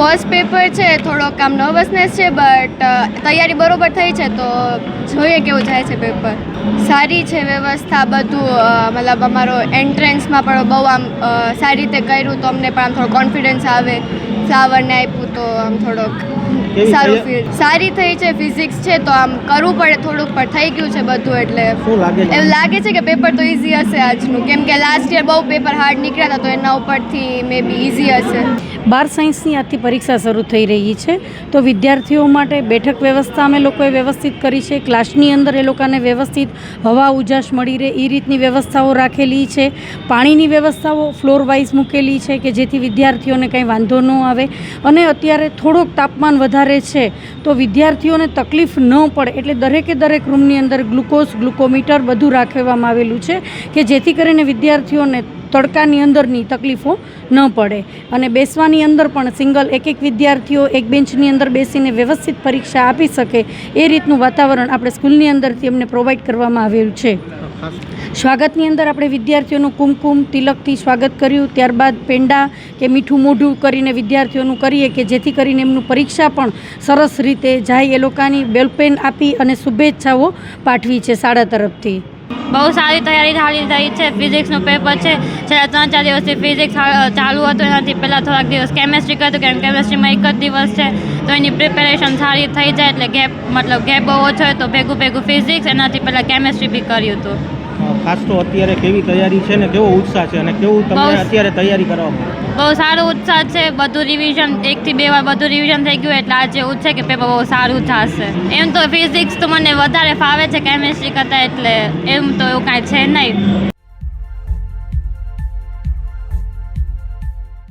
First paper છે, થોડોક આમ નર્વસનેસ છે બટ તૈયારી બરોબર થઈ છે, તો જોઈએ કેવું જાય છે પેપર. સારી છે વ્યવસ્થા બધું મતલબ અમારો એન્ટ્રન્સમાં પણ બહુ આમ સારી રીતે કર્યું, તો અમને પણ આમ થોડો કોન્ફિડન્સ આવે. ફ્લાવરને આપ્યું તો આમ થોડોક સારું સારી થઈ છે ફિઝિક્સ છે તો આમ કરવું પડે થોડુંક પણ થઈ ગયું છે બધું એટલે શું લાગે છે? એવું લાગે છે કે પેપર તો ઇઝી હશે આજનું. કેમ કે લાસ્ટ યર બહુ પેપર હાર્ડ નીકળ્યા હતા તો એના ઉપરથી મે બી ઇઝી હશે. બાર સાયન્સની આજથી પરીક્ષા શરૂ થઈ રહી છે. તો વિદ્યાર્થીઓ માટે બેઠક વ્યવસ્થા અમે લોકોએ વ્યવસ્થિત કરી છે. ક્લાસની અંદર એ લોકોને વ્યવસ્થિત હવા ઉજાસ મળી રહે એ રીતની વ્યવસ્થાઓ રાખેલી છે. પાણીની વ્યવસ્થાઓ ફ્લોર વાઇઝ મૂકેલી છે કે જેથી વિદ્યાર્થીઓને કંઈ વાંધો ન આવે. અને અત્યારે થોડોક તાપમાન વધારે છે, તો વિદ્યાર્થીઓને તકલીફ ન પડે. એટલે દરેકે દરેક રૂમની અંદર ગ્લુકોઝ, ગ્લુકોમીટર બધું રાખવામાં આવેલું છે કે જેથી કરીને વિદ્યાર્થીઓને તડકાની અંદરની તકલીફો ન પડે. અને બેસવાની અંદર પણ સિંગલ એક એક વિદ્યાર્થીઓ એક બેન્ચની અંદર બેસીને વ્યવસ્થિત પરીક્ષા આપી શકે એ રીતનું વાતાવરણ આપણે સ્કૂલની અંદરથી એમને પ્રોવાઈડ કરવામાં આવેલું છે. સ્વાગતની અંદર આપણે વિદ્યાર્થીઓનું કુમકુમ, તિલકથી સ્વાગત કર્યું. ત્યારબાદ પેંડા કે મીઠું મોઢું કરીને વિદ્યાર્થીઓનું કરીએ કે જેથી કરીને એમનું પરીક્ષા પણ સરસ રીતે જાય. એ લોકોની બેલપેન આપી અને શુભેચ્છાઓ પાઠવી છે શાળા તરફથી. બહુ સારી તૈયારી ચાલી રહી છે ફિઝિક્સનું પેપર છે. છેલ્લા ત્રણ ચાર દિવસથી ફિઝિક્સ ચાલુ હતું એનાથી પહેલાં થોડાક દિવસ કેમેસ્ટ્રી કરતું કેમ કેમેસ્ટ્રીમાં એક જ દિવસ છે. તો એની પ્રિપેરેશન સારી થઈ જાય એટલે ગેપ મતલબ ગેપ બહુ ઓછો હોય તો ભેગું ભેગું ફિઝિક્સ એનાથી પહેલાં કેમેસ્ટ્રી બી કર્યું હતું. ખાસ તો અત્યારે કેવી તૈયારી છે ને કેવો ઉત્સાહ છે અને કેવું તમે અત્યારે તૈયારી કરવામાં બહુ સારો ઉત્સાહ છે, બધું રિવિઝન એકથી બે વાર બધું રિવિઝન થઈ ગયું, એટલે આજે એવું છે કે પેપર બહુ સારું થશે. એમ તો ફિઝિક્સ તો મને વધારે ફાવે છે કેમેસ્ટ્રી કરતાં, એટલે એમ તો એવું કાંઈ છે નહીં.